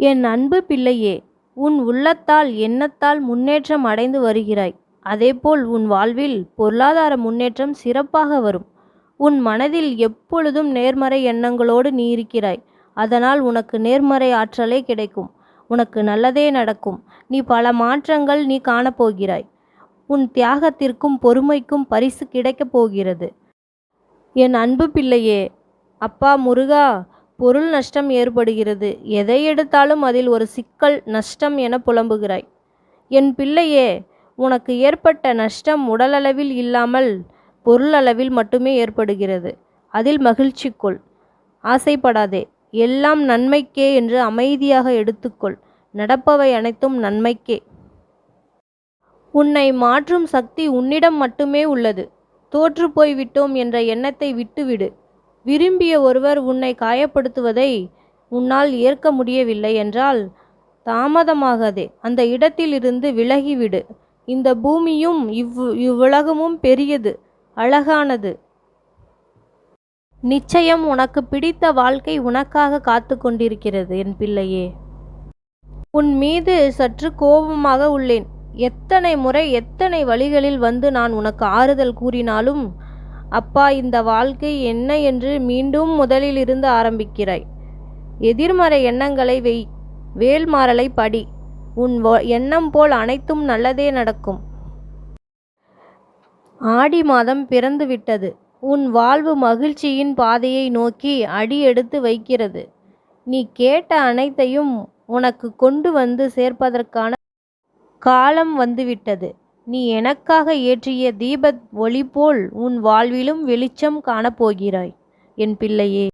என் அன்பு பிள்ளையே உன் உள்ளத்தால் எண்ணத்தால் முன்னேற்றம் அடைந்து வருகிறாய். அதேபோல் உன் வாழ்வில் பொருளாதார முன்னேற்றம் சிறப்பாக வரும். உன் மனதில் எப்பொழுதும் நேர்மறை எண்ணங்களோடு நீ இருக்கிறாய். அதனால் உனக்கு நேர்மறை ஆற்றலே கிடைக்கும். உனக்கு நல்லதே நடக்கும். நீ பல மாற்றங்கள் நீ காணப்போகிறாய். உன் தியாகத்திற்கும் பொறுமைக்கும் பரிசு கிடைக்கப் போகிறது. என் அன்பு பிள்ளையே அப்பா முருகா பொருள் நஷ்டம் ஏற்படுகிறது. எதை எடுத்தாலும் அதில் ஒரு சிக்கல் நஷ்டம் என புலம்புகிறாய். என் பிள்ளையே உனக்கு ஏற்பட்ட நஷ்டம் உடலளவில் இல்லாமல் பொருளளவில் மட்டுமே ஏற்படுகிறது. அதில் மகிழ்ச்சி கொள். ஆசைப்படாதே. எல்லாம் நன்மைக்கே என்று அமைதியாக எடுத்துக்கொள். நடப்பவை அனைத்தும் நன்மைக்கே. உன்னை மாற்றும் சக்தி உன்னிடம் மட்டுமே உள்ளது. தோற்று விட்டோம் என்ற எண்ணத்தை விட்டுவிடு. விரும்பிய ஒருவர் உன்னை காயப்படுத்துவதை உன்னால் ஏற்க முடியவில்லை என்றால் தாமதமாகாதே. அந்த இடத்திலிருந்து விலகிவிடு. இந்த பூமியும் இவ் இவ்வுலகமும் பெரியது அழகானது. நிச்சயம் உனக்கு பிடித்த வாழ்க்கை உனக்காக காத்து கொண்டிருக்கிறது என் பிள்ளையே. உன் மீது சற்று கோபமாக உள்ளேன். எத்தனை முறை எத்தனை வழிகளில் வந்து நான் உனக்கு ஆறுதல் கூறினாலும் அப்பா இந்த வாழ்க்கை என்ன என்று மீண்டும் முதலில் இருந்து ஆரம்பிக்கிறாய். எதிர்மறை எண்ணங்களை வெய் வேல்மாறலை படி உன் எண்ணம் போல் அனைத்தும் நல்லதே நடக்கும். ஆடி மாதம் பிறந்து விட்டது. உன் வாழ்வு மகிழ்ச்சியின் பாதையை நோக்கி அடி எடுத்து வைக்கிறது. நீ கேட்ட அனைத்தையும் உனக்கு கொண்டு வந்து சேர்ப்பதற்கான காலம் வந்துவிட்டது நீ எனக்காக ஏற்றிய தீப ஒளி போல் உன் வாழ்விலும் வெளிச்சம் காணப்போகிறாய். என் பிள்ளையே